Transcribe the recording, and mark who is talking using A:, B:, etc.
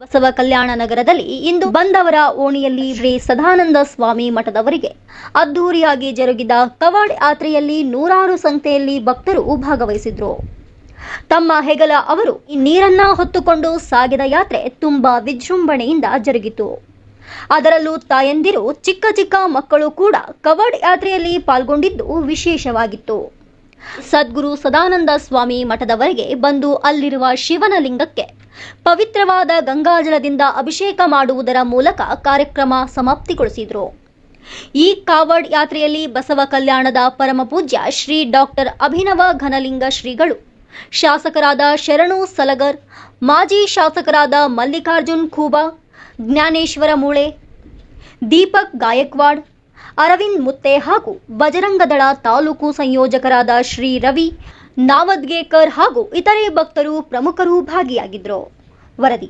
A: ಬಸವ ಕಲ್ಯಾಣ ನಗರದಲ್ಲಿ ಇಂದು ಬಂದವರ ಓಣಿಯಲ್ಲಿ ಶ್ರೀ ಸದಾನಂದ ಸ್ವಾಮಿ ಮಠದವರಿಗೆ ಅದ್ದೂರಿಯಾಗಿ ಜರುಗಿದ ಕವಾಡ್ ಯಾತ್ರೆಯಲ್ಲಿ ನೂರಾರು ಸಂಖ್ಯೆಯಲ್ಲಿ ಭಕ್ತರು ಭಾಗವಹಿಸಿದ್ರು. ತಮ್ಮ ಹೆಗಲ ಅವರು ಈ ನೀರನ್ನ ಹೊತ್ತುಕೊಂಡು ಸಾಗಿದ ಯಾತ್ರೆ ತುಂಬಾ ವಿಜೃಂಭಣೆಯಿಂದ ಜರುಗಿತು. ಅದರಲ್ಲೂ ತಾಯಂದಿರು, ಚಿಕ್ಕ ಚಿಕ್ಕ ಮಕ್ಕಳು ಕೂಡ ಕವಾಡ್ ಯಾತ್ರೆಯಲ್ಲಿ ಪಾಲ್ಗೊಂಡಿದ್ದು ವಿಶೇಷವಾಗಿತ್ತು. ಸದ್ಗುರು ಸದಾನಂದ ಸ್ವಾಮಿ ಮಠದವರೆಗೆ ಬಂದು ಅಲ್ಲಿರುವ ಶಿವನ ಲಿಂಗಕ್ಕೆ ಪವಿತ್ರವಾದ ಗಂಗಾಜಲದಿಂದ ಅಭಿಷೇಕ ಮಾಡುವುದರ ಮೂಲಕ ಕಾರ್ಯಕ್ರಮ ಸಮಾಪ್ತಿಗೊಳಿಸಿದರು. ಈ ಕಾವಡ್ ಯಾತ್ರೆಯಲ್ಲಿ ಬಸವ ಕಲ್ಯಾಣದ ಪರಮ ಪೂಜ್ಯ ಶ್ರೀ ಡಾಕ್ಟರ್ ಅಭಿನವ ಘನಲಿಂಗ ಶ್ರೀಗಳು, ಶಾಸಕರಾದ ಶರಣು ಸಲಗರ್, ಮಾಜಿ ಶಾಸಕರಾದ ಮಲ್ಲಿಕಾರ್ಜುನ್ ಖೂಬಾ, ಜ್ಞಾನೇಶ್ವರ ಮೂಳೆ, ದೀಪಕ್ ಗಾಯಕ್ವಾಡ್, ಅರವಿಂದ್ ಮುತ್ತೆ ಹಾಗೂ ಬಜರಂಗದಳ ತಾಲೂಕು ಸಂಯೋಜಕರಾದ ಶ್ರೀ ರವಿ ನಾವದ್ಗೇಕರ್ ಹಾಗೂ ಇತರೆ ಭಕ್ತರು ಪ್ರಮುಖರು ಭಾಗಿಯಾಗಿದ್ದರು ವರದಿ